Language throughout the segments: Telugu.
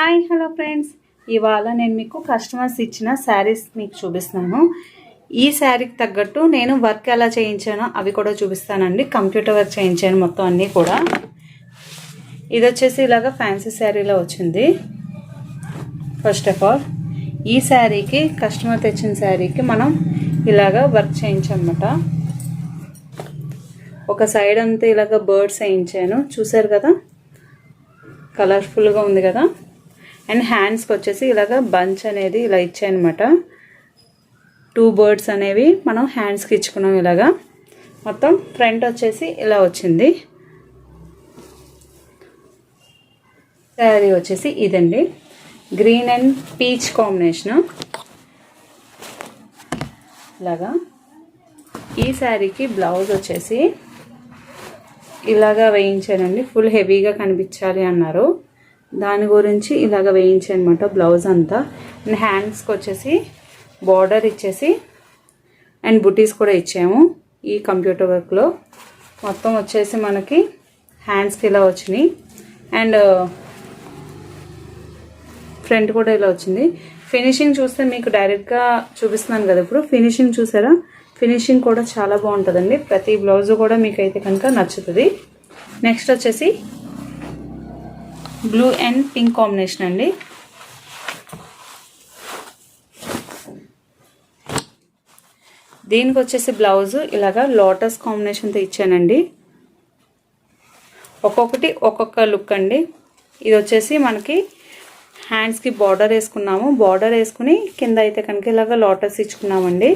Hi hello friends. ఇవాళ నేను మీకు కస్టమర్స్ ఇచ్చిన శారీస్ మీకు చూపిస్తున్నాను. ఈ శారీకి తగ్గట్టు నేను వర్క్ ఎలా చేయించానో అవి కూడా చూపిస్తానండి. కంప్యూటర్ వర్క్ చేయించాను మొత్తం అన్నీ కూడా. ఇది వచ్చేసి ఇలాగ ఫ్యాన్సీ శారీలో వచ్చింది. ఫస్ట్ ఆఫ్ ఆల్ ఈ శారీకి కస్టమర్ తెచ్చిన శారీకి మనం ఇలాగ వర్క్ చేయించమాట ఒక సైడ్ అంతా ఇలాగ బర్డ్స్ వేయించాను. చూసారు కదా? కలర్ఫుల్గా ఉంది కదా? అండ్ హ్యాండ్స్కి వచ్చేసి ఇలాగ బంచ్ అనేది ఇలా ఇచ్చాయనమాట టూ బర్డ్స్ అనేవి మనం హ్యాండ్స్కి ఇచ్చుకున్నాం ఇలాగా. మొత్తం ఫ్రంట్ వచ్చేసి ఇలా వచ్చింది. శారీ వచ్చేసి ఇదండి. గ్రీన్ అండ్ పీచ్ కాంబినేషన్ ఇలాగా. ఈ శారీకి బ్లౌజ్ వచ్చేసి ఇలాగా వేయించానండి. ఫుల్ హెవీగా కనిపించాలి అన్నారు. దాని గురించి ఇలాగ వేయించనమాట బ్లౌజ్ అంతా. అండ్ హ్యాండ్స్కి వచ్చేసి బార్డర్ ఇచ్చేసి అండ్ బుటీస్ కూడా ఇచ్చాము ఈ కంప్యూటర్ వర్క్లో మొత్తం వచ్చేసి మనకి హ్యాండ్స్కి ఇలా వచ్చినాయి. అండ్ ఫ్రంట్ కూడా ఇలా వచ్చింది. ఫినిషింగ్ చూస్తే మీకు డైరెక్ట్గా చూపిస్తున్నాను కదా ఇప్పుడు. ఫినిషింగ్ చూసారా? ఫినిషింగ్ కూడా చాలా బాగుంటుందండి. ప్రతి బ్లౌజ్ కూడా మీకు అయితే కనుక నచ్చుతుంది. నెక్స్ట్ వచ్చేసి బ్లూ అండ్ పింక్ కాంబినేషన్ అండి. దీనికి వచ్చేసి బ్లౌజ్ ఇలాగా లోటస్ కాంబినేషన్తో ఇచ్చానండి. ఒక్కొక్కటి ఒక్కొక్క లుక్ అండి. ఇది వచ్చేసి మనకి హ్యాండ్స్కి బార్డర్ వేసుకున్నాము. బార్డర్ వేసుకుని కింద అయితే కనుక ఇలాగా లోటస్ ఇచ్చుకున్నామండి.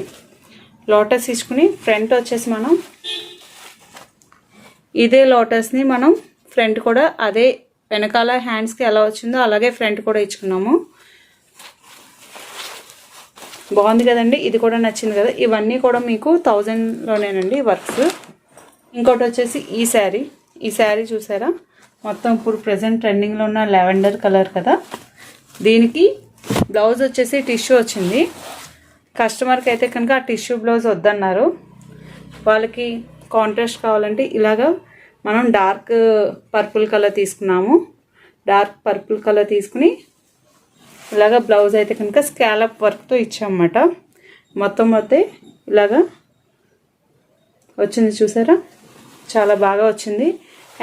లోటస్ ఇచ్చుకుని ఫ్రంట్ వచ్చేసి మనం ఇదే లోటస్ని మనం ఫ్రంట్ కూడా అదే వెనకాల హ్యాండ్స్కి ఎలా వచ్చిందో అలాగే ఫ్రంట్ కూడా ఇచ్చుకున్నాము. బాగుంది కదండి? ఇది కూడా నచ్చింది కదా? ఇవన్నీ కూడా మీకు థౌజండ్లోనేనండి వర్క్స్. ఇంకోటి వచ్చేసి ఈ శారీ. ఈ శారీ చూసారా? మొత్తం ఇప్పుడు ప్రజెంట్ ట్రెండింగ్లో ఉన్న లెవెండర్ కలర్ కదా? దీనికి బ్లౌజ్ వచ్చేసి టిష్యూ వచ్చింది. కస్టమర్కి అయితే కనుక ఆ టిష్యూ బ్లౌజ్ వద్దన్నారు. వాళ్ళకి కాంట్రాస్ట్ కావాలంటే ఇలాగా మనం డార్క్ పర్పుల్ కలర్ తీసుకున్నాము. డార్క్ పర్పుల్ కలర్ తీసుకుని ఇలాగ బ్లౌజ్ అయితే కనుక స్కాలప్ వర్క్తో ఇచ్చామన్నమాట. మొత్తం అయితే ఇలాగా వచ్చింది చూసారా? చాలా బాగా వచ్చింది.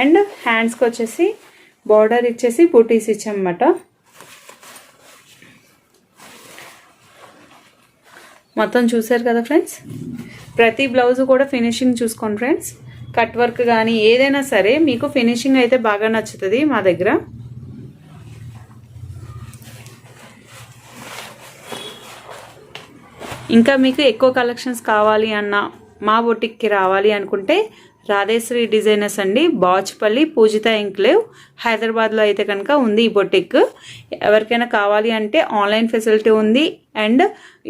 అండ్ హ్యాండ్స్కి వచ్చేసి బార్డర్ ఇచ్చేసి బూటీస్ ఇచ్చామన్నమాట. మొత్తం చూసారు కదా ఫ్రెండ్స్? ప్రతి బ్లౌజ్ కూడా ఫినిషింగ్ చూసుకోండి ఫ్రెండ్స్. కట్ వర్క్ కానీ ఏదైనా సరే మీకు ఫినిషింగ్ అయితే బాగా నచ్చుతుంది మా దగ్గర. ఇంకా మీకు ఎక్కువ కలెక్షన్స్ కావాలి అన్న మా బొటిక్కి రావాలి అనుకుంటే రాధేశ్వరి డిజైనర్స్ అండి. బాచ్పల్లి పూజిత ఎంక్లేవ్ హైదరాబాద్లో అయితే కనుక ఉంది ఈ బొటిక్. ఎవరికైనా కావాలి అంటే ఆన్లైన్ ఫెసిలిటీ ఉంది అండ్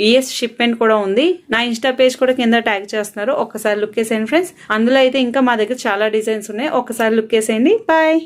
ఈఎస్ షిప్మెంట్ కూడా ఉంది. నా ఇన్స్టా పేజ్ కూడా కింద ట్యాగ్ చేస్తున్నారు. ఒకసారి లుక్ వేసేయండి ఫ్రెండ్స్. అందులో అయితే ఇంకా మా దగ్గర చాలా డిజైన్స్ ఉన్నాయి. ఒకసారి లుక్ వేసేయండి బాయ్.